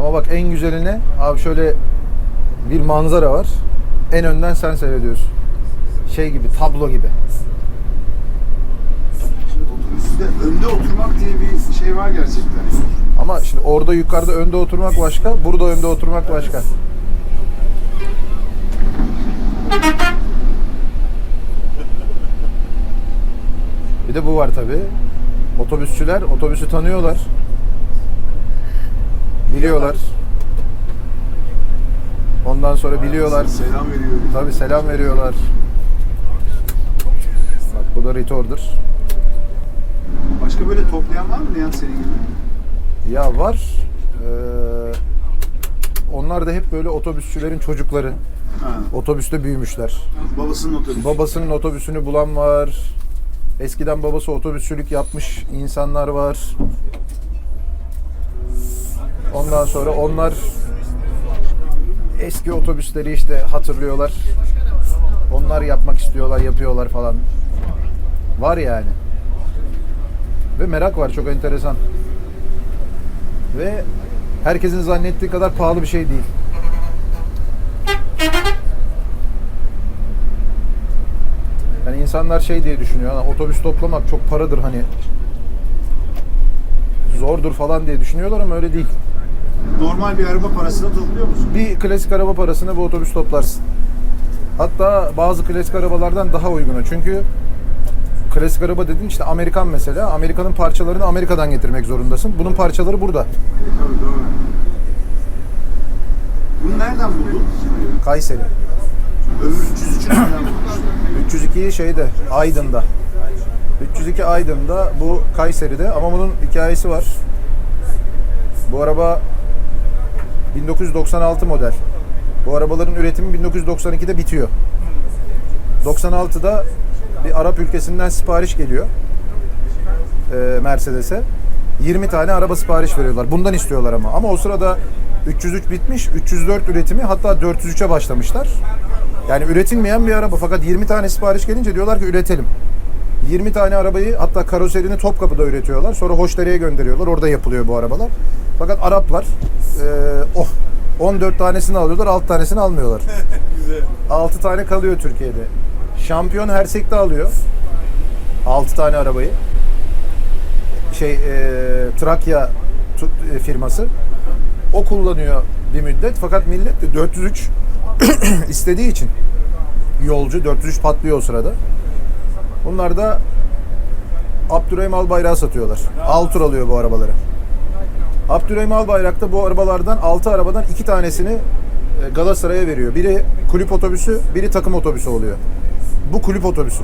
Ama bak en güzeline abi şöyle bir manzara var. En önden sen seyrediyorsun. Şey gibi, tablo gibi. Otobüste önde oturmak diye bir şey var gerçekten. Ama şimdi orada yukarıda önde oturmak başka, burada önde oturmak başka. Bir de bu var tabi. Otobüsçüler otobüsü tanıyorlar. Biliyorlar. Ondan sonra biliyorlar. Selam veriyor. Tabi selam veriyorlar. Bak bu da retorder. Başka böyle toplayan var mı Nihat senin gibi? Ya var. Ee, onlar da hep böyle otobüsçülerin çocukları. Ha. Otobüste büyümüşler. Babasının otobüsü. Babasının otobüsünü bulan var. Eskiden babası otobüsçülük yapmış insanlar var. Ondan sonra onlar eski otobüsleri işte hatırlıyorlar. Onlar yapmak istiyorlar, yapıyorlar falan. Var yani. Ve merak var çok enteresan. Ve herkesin zannettiği kadar pahalı bir şey değil. Yani insanlar şey diye düşünüyor. "Lan Otobüs toplamak çok paradır hani. Zordur falan diye düşünüyorlar ama öyle değil. Normal bir araba parasını topluyor musun? Bir klasik araba parasına bu otobüs toplarsın. Hatta bazı klasik arabalardan daha uygunu. Çünkü klasik araba dediğin işte Amerikan mesela. Amerikan'ın parçalarını Amerika'dan getirmek zorundasın. Bunun parçaları burada. Tabii doğru. Bunu nereden buldun? Kayseri. Ömür 303'ü nereden buldun? 302 şeyde Aydın'da. 302 Aydın'da bu Kayseri'de ama bunun hikayesi var. Bu araba 1996 model. Bu arabaların üretimi 1992'de bitiyor. 96'da bir Arap ülkesinden sipariş geliyor. e, Mercedes'e. 20 tane araba sipariş veriyorlar. Bundan istiyorlar ama. Ama o sırada 303 bitmiş. 304 üretimi hatta 403'e başlamışlar. Yani üretilmeyen bir araba fakat 20 tane sipariş gelince diyorlar ki üretelim. 20 tane arabayı hatta karoserini Topkapı'da üretiyorlar. Sonra Hoşdere'ye gönderiyorlar. Orada yapılıyor bu arabalar. Fakat Araplar e, oh 14 tanesini alıyorlar, 6 tanesini almıyorlar. Güzel. 6 tane kalıyor Türkiye'de. Şampiyon Hersek'te alıyor. 6 tane arabayı. Şey e, Trakya e, firması. O kullanıyor bir müddet. Fakat millet de 403 istediği için yolcu 403 patlıyor o sırada. Bunlar da Abdurrahim Albayrak'a satıyorlar. Altur alıyor bu arabaları. Abdurrahim Albayrak da bu arabalardan 6 arabadan 2 tanesini e, Galatasaray'a veriyor. Biri kulüp otobüsü, biri takım otobüsü oluyor. Bu kulüp otobüsü.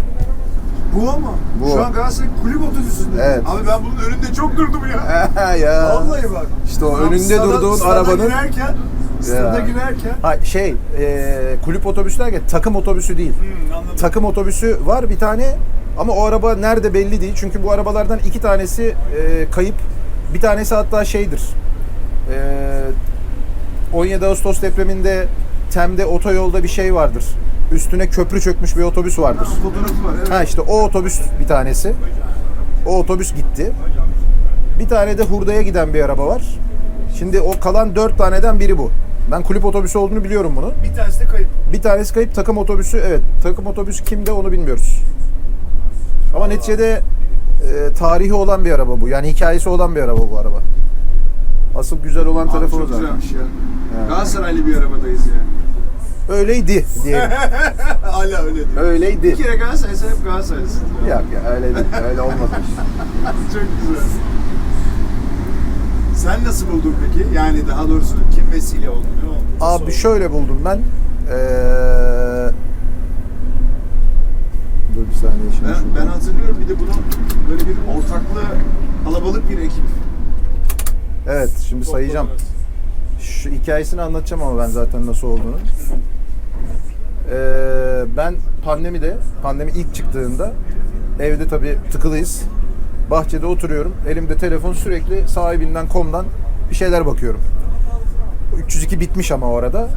Bu ama. Bu. Şu an Galatasaray kulüp otobüsünde. Evet. Abi ben bunun önünde çok durdum ya. ya. Vallahi bak. İşte o Tam önünde stada- durduğun stada arabanın- girerken, stada girerken. Ha şey, e, kulüp otobüsü derken takım otobüsü değil. Hmm, anladım. Takım otobüsü var bir tane ama o araba nerede belli değil. Çünkü bu arabalardan iki tanesi e, kayıp. Bir tanesi hatta şeydir. E, 17 Ağustos depreminde Tem'de otoyolda bir şey vardır. Üstüne köprü çökmüş bir otobüs vardır. Fotoğrafı var evet. Ha işte o otobüs bir tanesi. O otobüs gitti. Bir tane de hurdaya giden bir araba var. Şimdi o kalan dört taneden biri bu. Ben kulüp otobüsü olduğunu biliyorum bunu. Bir tanesi de kayıp. Bir tanesi kayıp takım otobüsü. Evet takım otobüsü kimde onu bilmiyoruz. Ama neticede e, tarihi olan bir araba bu. Yani hikayesi olan bir araba bu araba. Asıl güzel olan Abi tarafı o çok zaten. güzelmiş ya. Galatasaraylı bir arabadayız yani. Öyleydi diyelim. Hala öyle diyor. Bir Öyleydi. kere Galatasaray sen hep Galatasaraylısın. Yok ya öyle değil. Öyle olmadı. Çok güzel. Sen nasıl buldun peki? Yani daha doğrusu kim vesile oldu? Ne oldu? Abi oldu? şöyle buldum ben. Ee... Dur bir saniye şimdi. Ben, şuradan. ben hatırlıyorum bir de bunun böyle bir ortaklı kalabalık bir ekip. Evet şimdi sayacağım. Şu hikayesini anlatacağım ama ben zaten nasıl olduğunu. Ee, ben pandemide, pandemi ilk çıktığında evde tabii tıkılıyız. Bahçede oturuyorum. Elimde telefon sürekli sahibinden komdan bir şeyler bakıyorum. 302 bitmiş ama o arada.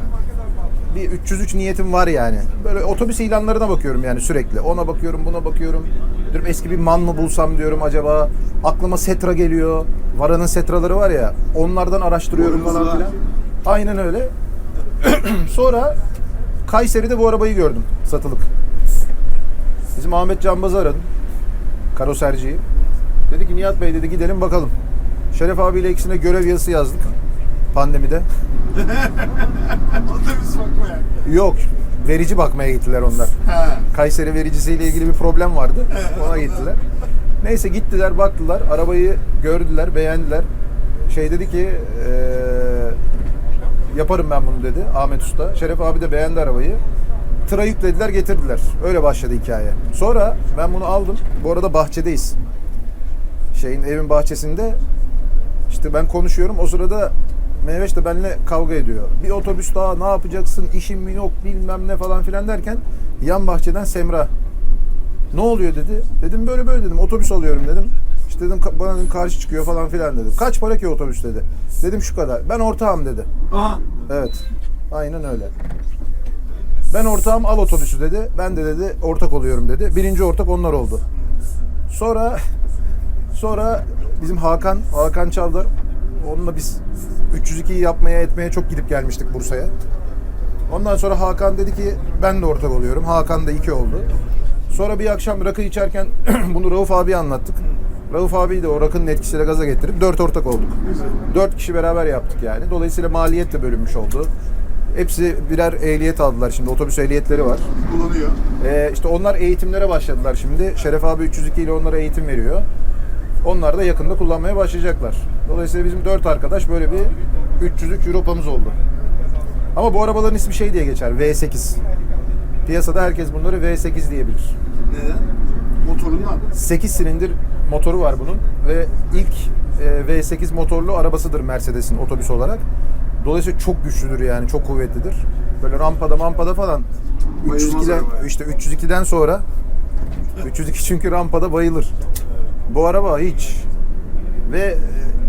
Bir 303 niyetim var yani. Böyle otobüs ilanlarına bakıyorum yani sürekli. Ona bakıyorum, buna bakıyorum. Diyorum eski bir man mı bulsam diyorum acaba. Aklıma Setra geliyor. Vara'nın Setraları var ya. Onlardan araştırıyorum falan filan. Aynen öyle. Sonra Kayseri'de bu arabayı gördüm satılık. Bizim Ahmet Canbaz'ı aradım. Karoserciyi. Dedi ki Nihat Bey dedi gidelim bakalım. Şeref abiyle ikisine görev yazısı yazdık. Pandemide. Yok. Verici bakmaya gittiler onlar. Ha. Kayseri vericisiyle ilgili bir problem vardı. Ona gittiler. Neyse gittiler baktılar. Arabayı gördüler, beğendiler. Şey dedi ki eee, yaparım ben bunu dedi Ahmet Usta. Şeref abi de beğendi arabayı. Tıra yüklediler getirdiler. Öyle başladı hikaye. Sonra ben bunu aldım. Bu arada bahçedeyiz. Şeyin evin bahçesinde işte ben konuşuyorum. O sırada Mehveş de benimle kavga ediyor. Bir otobüs daha ne yapacaksın? İşin mi yok bilmem ne falan filan derken yan bahçeden Semra ne oluyor dedi. Dedim böyle böyle dedim. Otobüs alıyorum dedim. İşte dedim bana dedim karşı çıkıyor falan filan dedim. Kaç para ki otobüs dedi. Dedim şu kadar. Ben ortağım dedi. Aha. Evet. Aynen öyle. Ben ortağım al otobüsü dedi. Ben de dedi ortak oluyorum dedi. Birinci ortak onlar oldu. Sonra sonra bizim Hakan, Hakan Çavdar onunla biz 302'yi yapmaya etmeye çok gidip gelmiştik Bursa'ya. Ondan sonra Hakan dedi ki ben de ortak oluyorum. Hakan da iki oldu. Sonra bir akşam rakı içerken bunu Rauf abiye anlattık. Rauf abi de o rakının etkisiyle gaza getirip dört ortak olduk. Dört kişi beraber yaptık yani. Dolayısıyla maliyet de bölünmüş oldu. Hepsi birer ehliyet aldılar şimdi. Otobüs ehliyetleri var. Kullanıyor. Ee, işte onlar eğitimlere başladılar şimdi. Şeref abi 302 ile onlara eğitim veriyor. Onlar da yakında kullanmaya başlayacaklar. Dolayısıyla bizim dört arkadaş böyle bir 303 Europa'mız oldu. Ama bu arabaların ismi şey diye geçer. V8. Piyasada herkes bunları V8 diyebilir. Neden? Motorundan. 8 silindir motoru var bunun ve ilk e, V8 motorlu arabasıdır Mercedes'in otobüs olarak. Dolayısıyla çok güçlüdür yani çok kuvvetlidir. Böyle rampada mampada falan Bayılmaz 302'den arabaya. işte 302'den sonra 302 çünkü rampada bayılır. Bu araba hiç ve e,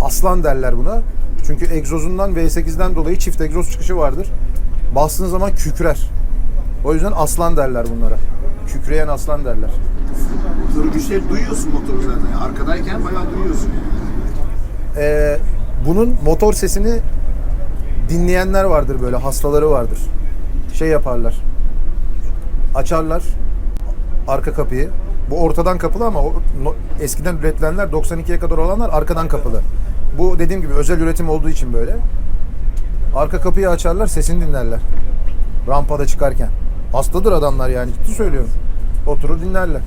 aslan derler buna. Çünkü egzozundan V8'den dolayı çift egzoz çıkışı vardır. Bastığın zaman kükrer. O yüzden aslan derler bunlara. Kükreyen aslan derler. Motoru güçleri duyuyorsun motoru zaten. Arkadayken bayağı duyuyorsun. Ee, bunun motor sesini dinleyenler vardır böyle hastaları vardır. Şey yaparlar. Açarlar arka kapıyı. Bu ortadan kapılı ama eskiden üretilenler 92'ye kadar olanlar arkadan kapılı. Bu dediğim gibi özel üretim olduğu için böyle. Arka kapıyı açarlar, sesini dinlerler. Rampada çıkarken. Hastadır adamlar yani ciddi söylüyorum. Oturur dinlerler.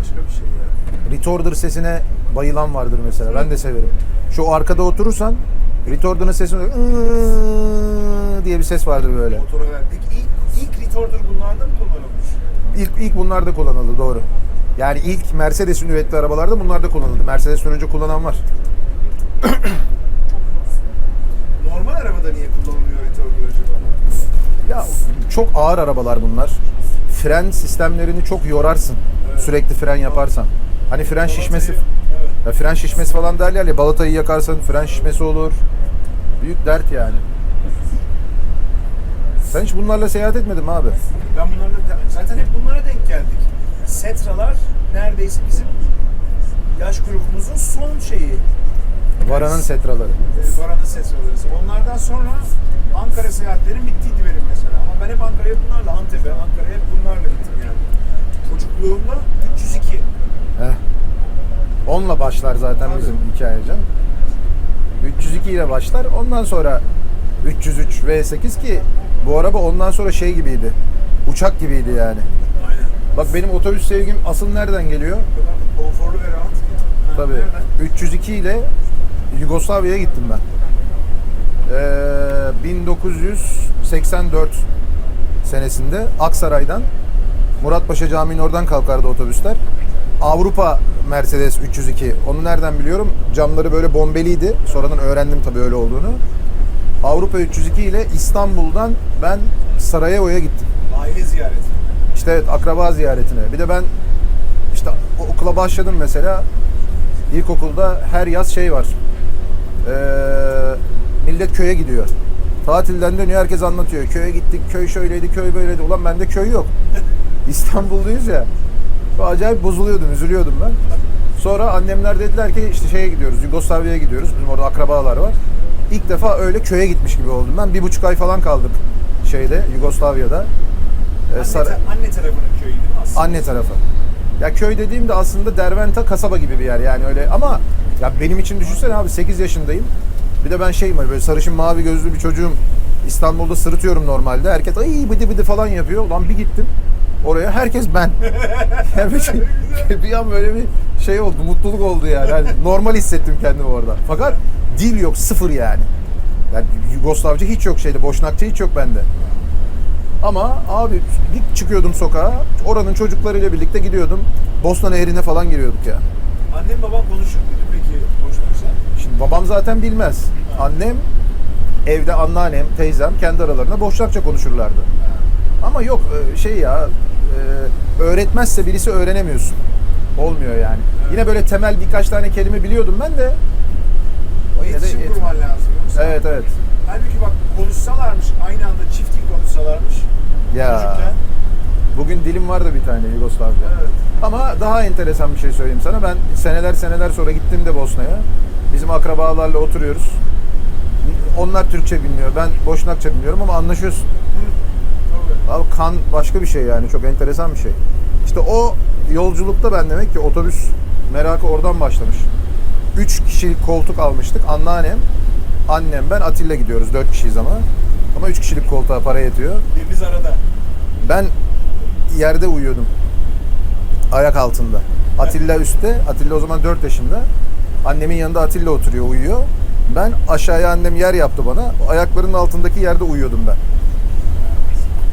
Başka bir şey ya. Retorder sesine bayılan vardır mesela. Ben de severim. Şu arkada oturursan retorder'ın sesini diye bir ses vardır böyle. Motora verdik. İlk, ilk retorder bunlarda mı kullanılmış? İlk, ilk bunlar da kullanıldı doğru. Yani ilk Mercedes'in ürettiği arabalarda bunlar da kullanıldı. Mercedes'ten önce kullanan var. Normal arabada niye kullanılmıyor retorder acaba? Ya çok ağır arabalar bunlar. Fren sistemlerini çok yorarsın. Sürekli fren yaparsan. Hani fren şişmesi Evet. ya fren şişmesi falan derler ya balatayı yakarsan fren şişmesi olur. Büyük dert yani. Sen hiç bunlarla seyahat etmedin mi abi? Ben bunlarla zaten hep bunlara denk geldik. Setralar neredeyse bizim yaş grubumuzun son şeyi. Varanın setraları. E, Varanın setraları. Onlardan sonra Ankara seyahatlerim bittiydi benim mesela. Ama ben hep Ankara'ya bunlarla, Antep'e, Ankara'ya hep bunlarla gittim yani. Çocukluğumda 302. Heh. Onunla başlar zaten Tabii. bizim hikaye can. 302 ile başlar. Ondan sonra 303 V8 ki bu araba ondan sonra şey gibiydi. Uçak gibiydi yani. Aynen. Bak benim otobüs sevgim asıl nereden geliyor? Konforlu ve rahat. Ha, Tabii. nereden? 302 ile Yugoslavya'ya gittim ben. Ee, 1984 senesinde Aksaray'dan Muratpaşa Camii'nin oradan kalkardı otobüsler. Avrupa Mercedes 302. Onu nereden biliyorum? Camları böyle bombeliydi. Sonradan öğrendim tabii öyle olduğunu. Avrupa 302 ile İstanbul'dan ben Sarajevo'ya gittim. Aile ziyareti. İşte evet, akraba ziyaretine. Bir de ben işte okula başladım mesela. İlkokulda her yaz şey var. Ee, millet köye gidiyor. Tatilden dönüyor herkes anlatıyor. Köye gittik, köy şöyleydi, köy böyleydi. Ulan bende köy yok. İstanbulluyuz ya. Acayip bozuluyordum, üzülüyordum ben. Sonra annemler dediler ki işte şeye gidiyoruz, Yugoslavya'ya gidiyoruz. Bizim orada akrabalar var. İlk defa öyle köye gitmiş gibi oldum ben. Bir buçuk ay falan kaldık şeyde, Yugoslavya'da. Ee, Anne, Sar- ta- anne tarafının köyü değil mi aslında? Anne tarafı. Ya köy dediğimde aslında Derventa kasaba gibi bir yer yani öyle ama ya benim için düşünsene abi 8 yaşındayım. Bir de ben şeyim hani böyle sarışın mavi gözlü bir çocuğum. İstanbul'da sırıtıyorum normalde. Herkes ay bıdı bıdı falan yapıyor. Lan bir gittim oraya herkes ben. yani bir, şey- bir an böyle bir şey oldu, mutluluk oldu yani. Yani normal hissettim kendimi orada. Fakat dil yok, sıfır yani. Yani Yugoslavca hiç yok şeyde, Boşnakça hiç yok bende. Ama abi bir çıkıyordum sokağa, oranın çocuklarıyla birlikte gidiyordum. Bosna Nehri'ne falan giriyorduk ya. Annem babam konuşur muydu peki Boşnakça? Şimdi babam zaten bilmez. Annem, evde anneannem, teyzem kendi aralarında Boşnakça konuşurlardı. Ama yok e, şey ya, e, öğretmezse birisi öğrenemiyorsun. Olmuyor yani. Yine böyle temel birkaç tane kelime biliyordum ben de. O iletişim et- kurman lazım. Yoksa Evet evet. Halbuki bak konuşsalarmış, aynı anda çift dil konuşsalarmış. Ya Çocukken. bugün dilim var da bir tane Yugoslavca. Evet. Ama daha enteresan bir şey söyleyeyim sana. Ben seneler seneler sonra gittim de Bosna'ya. Bizim akrabalarla oturuyoruz. Onlar Türkçe bilmiyor. Ben Boşnakça bilmiyorum ama anlaşıyorsun. Tabii. Abi kan başka bir şey yani. Çok enteresan bir şey. İşte o yolculukta ben demek ki otobüs merakı oradan başlamış. Üç kişilik koltuk almıştık. Anneannem, annem, ben Atilla gidiyoruz. Dört kişiyiz ama. Ama üç kişilik koltuğa para yetiyor. Biriniz arada. Ben yerde uyuyordum. Ayak altında. Atilla üstte. Atilla o zaman 4 yaşında. Annemin yanında Atilla oturuyor, uyuyor. Ben aşağıya annem yer yaptı bana. O ayaklarının altındaki yerde uyuyordum ben.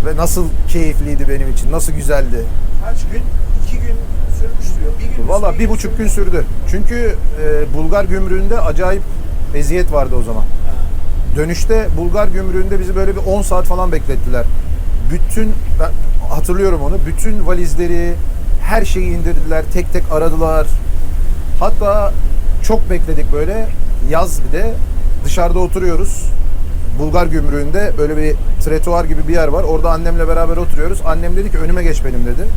Ve nasıl keyifliydi benim için, nasıl güzeldi. Kaç gün? İki gün sürmüş diyor. Bir gün Valla bir buçuk gün sürdü. Çünkü e, Bulgar gümrüğünde acayip eziyet vardı o zaman. Dönüşte Bulgar gümrüğünde bizi böyle bir 10 saat falan beklettiler. Bütün ben hatırlıyorum onu. Bütün valizleri, her şeyi indirdiler. Tek tek aradılar. Hatta çok bekledik böyle. Yaz bir de dışarıda oturuyoruz. Bulgar gümrüğünde böyle bir tretuar gibi bir yer var. Orada annemle beraber oturuyoruz. Annem dedi ki önüme geç benim dedi.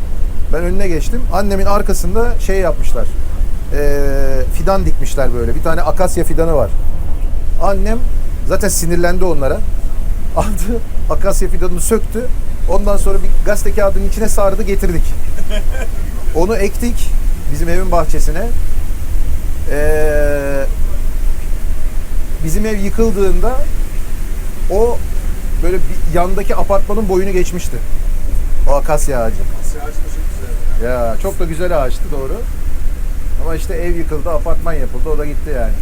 Ben önüne geçtim. Annemin arkasında şey yapmışlar. Ee, fidan dikmişler böyle. Bir tane akasya fidanı var. Annem zaten sinirlendi onlara. Aldı akasya fidanını söktü. Ondan sonra bir gazete kağıdının içine sardı getirdik. Onu ektik bizim evin bahçesine. Ee, bizim ev yıkıldığında o böyle bir yandaki apartmanın boyunu geçmişti. O akasya ağacı. Asya ağacı. Ya. Çok da güzel ağaçtı doğru. Ama işte ev yıkıldı, apartman yapıldı, o da gitti yani.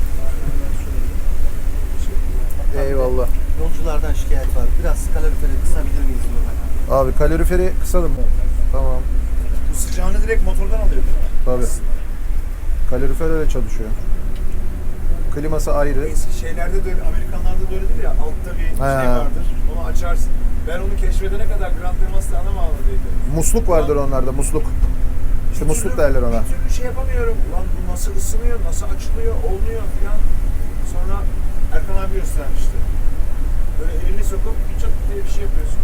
Eyvallah. Yolculardan şikayet var. Biraz kaloriferi kısabilir miyiz diyorlar. Abi kaloriferi kısalım. Tamam. Bu sıcağını direkt motordan alıyor değil mi? Tabii. Kalorifer öyle çalışıyor. Kliması ayrı. Eski şeylerde de öyle, Amerikanlarda da öyledir ya, altta bir He. şey vardır. Onu açarsın. Ben onu keşfedene kadar Grand Temas'ta ana bağladıydı. Musluk vardır onlarda, musluk. İşte musluk derler ona. Bir türlü şey yapamıyorum. Lan bu nasıl ısınıyor, nasıl açılıyor, olmuyor falan. Sonra Erkan abi göstermişti. Böyle elini sokup çat diye bir şey yapıyorsun.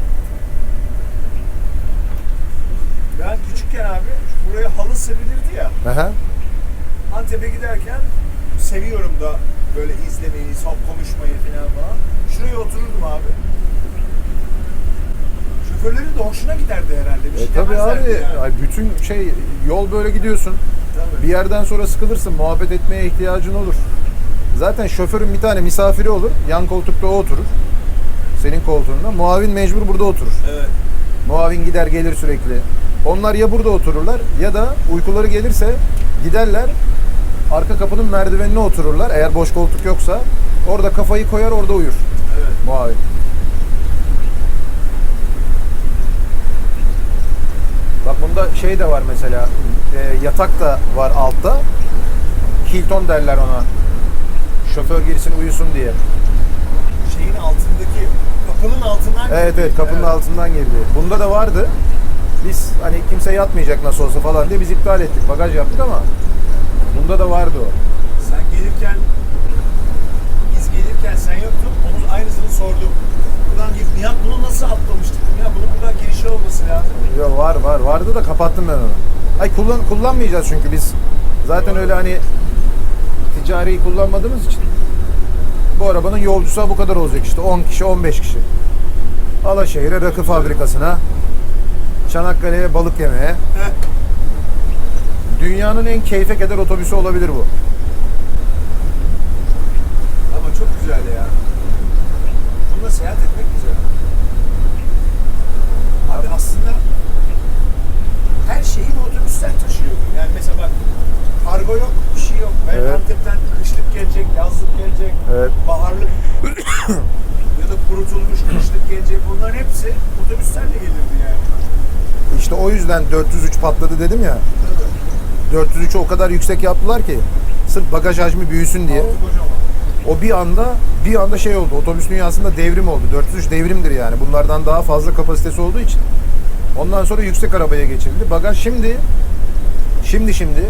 Ben küçükken abi buraya halı serilirdi ya. Aha. Antep'e giderken seviyorum da böyle izlemeyi, son konuşmayı falan falan. Şuraya otururdum abi. Şoförlerin de hoşuna giderdi herhalde. Bir E şey tabii abi, yani. bütün şey yol böyle gidiyorsun. Tabii. Bir yerden sonra sıkılırsın, muhabbet etmeye ihtiyacın olur. Zaten şoförün bir tane misafiri olur, yan koltukta o oturur. Senin koltuğunda. Muavin mecbur burada oturur. Evet. Muavin gider gelir sürekli. Onlar ya burada otururlar ya da uykuları gelirse giderler arka kapının merdivenine otururlar. Eğer boş koltuk yoksa orada kafayı koyar orada uyur Evet. muavin. Bunda şey de var mesela e, yatak da var altta. Hilton derler ona. Şoför girsin uyusun diye. Şeyin altındaki, kapının altından Evet evet kapının altından girdi. Bunda da vardı. Biz hani kimse yatmayacak nasıl olsa falan diye biz iptal ettik. Bagaj yaptık ama bunda da vardı o. Sen gelirken, biz gelirken sen yoktun, onun aynısını sordum. Nasıl atlamıştık ya? Bunun buradan girişi olması lazım. Yo, var var. Vardı da kapattım ben onu. Ay kullan kullanmayacağız çünkü biz. Zaten öyle hani ticari kullanmadığımız için. Bu arabanın yolcusu bu kadar olacak işte. 10 kişi, 15 kişi. Alaşehir'e rakı fabrikasına, Çanakkale'ye balık yemeye. Dünyanın en keyfe keder otobüsü olabilir bu. Ama çok güzel ya. Bununla seyahat etmek güzel. Abi aslında her şeyi bu otobüsler taşıyor. Yani mesela bak kargo yok, bir şey yok. Ben Evet. Antep'ten kışlık gelecek, yazlık gelecek, Evet. baharlık ya da kurutulmuş kışlık gelecek. Bunların hepsi otobüslerle gelirdi yani. İşte o yüzden 403 patladı dedim ya. 403'ü o kadar yüksek yaptılar ki sırf bagaj hacmi büyüsün diye. Kocaman. O bir anda bir anda şey oldu. Otobüs dünyasında devrim oldu. 403 devrimdir yani. Bunlardan daha fazla kapasitesi olduğu için. Ondan sonra yüksek arabaya geçildi. Bagaj şimdi şimdi şimdi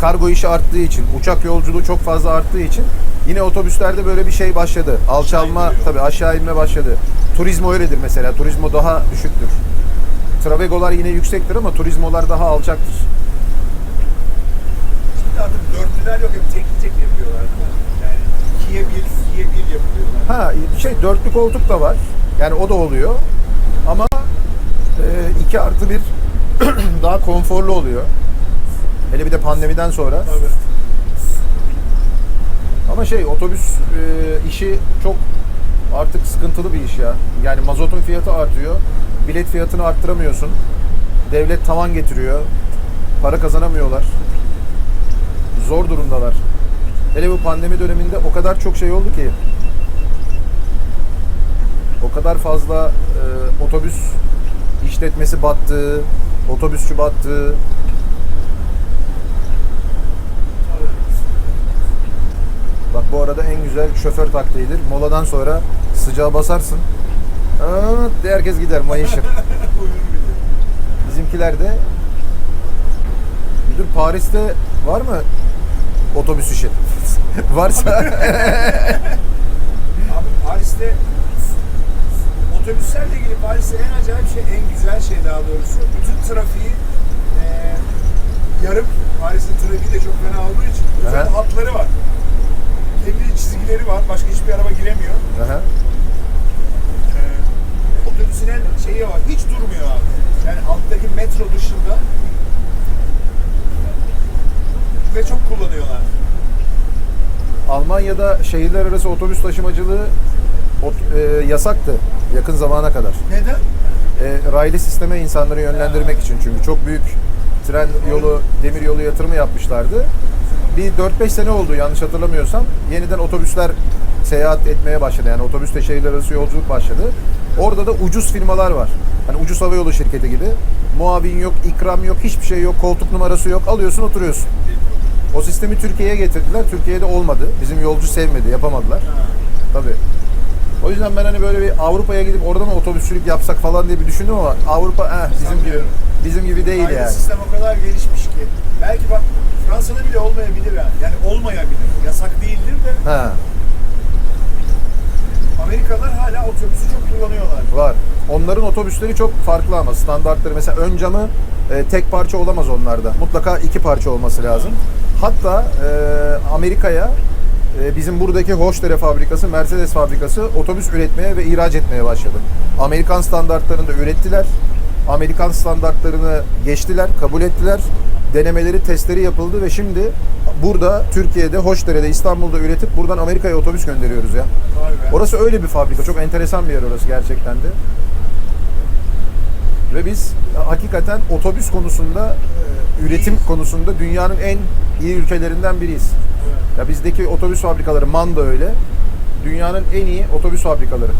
kargo işi arttığı için, uçak yolculuğu çok fazla arttığı için yine otobüslerde böyle bir şey başladı. Alçalma tabii aşağı inme başladı. Turizmo öyledir mesela. Turizmo daha düşüktür. Travegolar yine yüksektir ama turizmolar daha alçaktır. Şimdi artık dörtlüler yok hep tekli tek yapıyorlar değil mi? İkiye bir, ikiye bir yapıyorlar. Ha şey dörtlü koltuk da var. Yani o da oluyor. Ama e, iki artı bir daha konforlu oluyor. Hele bir de pandemiden sonra. Tabii. Ama şey otobüs e, işi çok artık sıkıntılı bir iş ya. Yani mazotun fiyatı artıyor. Bilet fiyatını arttıramıyorsun. Devlet tavan getiriyor. Para kazanamıyorlar. Zor durumdalar. Hele bu pandemi döneminde o kadar çok şey oldu ki. O kadar fazla e, otobüs işletmesi battı, otobüsçü battı. Bak bu arada en güzel şoför taktiğidir. Moladan sonra sıcağa basarsın. Aa, diye herkes gider mayışır. De. Bizimkiler de Müdür Paris'te var mı otobüs işi? Varsa Abi Paris'te otobüslerle ilgili Paris'te en acayip şey, en güzel şey daha doğrusu bütün trafiği eee yarım. Paris'in trafiği de çok fena olduğu için özel Aha. hatları var. Kendi çizgileri var. Başka hiçbir araba giremiyor. Aha. Eee otobüsün en şeyi var. Hiç durmuyor abi. Yani alttaki metro dışında ve çok kullanıyorlar. Almanya'da şehirler arası otobüs taşımacılığı ot- e, yasaktı yakın zamana kadar. Neden? E, raylı sisteme insanları yönlendirmek için çünkü çok büyük tren yolu, demir yolu yatırımı yapmışlardı. Bir 4-5 sene oldu yanlış hatırlamıyorsam. Yeniden otobüsler seyahat etmeye başladı. Yani otobüsle şehirler arası yolculuk başladı. Orada da ucuz firmalar var. Hani ucuz hava yolu şirketi gibi. Muavin yok, ikram yok, hiçbir şey yok, koltuk numarası yok. Alıyorsun, oturuyorsun. O sistemi Türkiye'ye getirdiler. Türkiye'de olmadı. Bizim yolcu sevmedi, yapamadılar. Tabii. O yüzden ben hani böyle bir Avrupa'ya gidip orada mı otobüsçülük yapsak falan diye bir düşündüm ama Avrupa eh, bizim gibi bizim gibi değil Aynı yani. sistem o kadar gelişmiş ki. Belki bak Fransa'da bile olmayabilir yani. Yani olmayabilir. Yasak değildir de Ha, Amerikalılar hala otobüsü çok kullanıyorlar. var. Onların otobüsleri çok farklı ama standartları mesela ön camı e, tek parça olamaz onlarda. Mutlaka iki parça olması lazım. Hatta e, Amerika'ya e, bizim buradaki Hoşdere fabrikası, Mercedes fabrikası otobüs üretmeye ve ihraç etmeye başladı. Amerikan standartlarında ürettiler. Amerikan standartlarını geçtiler, kabul ettiler. Denemeleri, testleri yapıldı ve şimdi burada Türkiye'de, Hoşdere'de, İstanbul'da üretip buradan Amerika'ya otobüs gönderiyoruz ya. Orası öyle bir fabrika. Çok enteresan bir yer orası gerçekten de. Ve biz hakikaten otobüs konusunda, e, üretim konusunda dünyanın en iyi ülkelerinden biriyiz. Ya bizdeki otobüs fabrikaları, MAN da öyle. Dünyanın en iyi otobüs fabrikaları.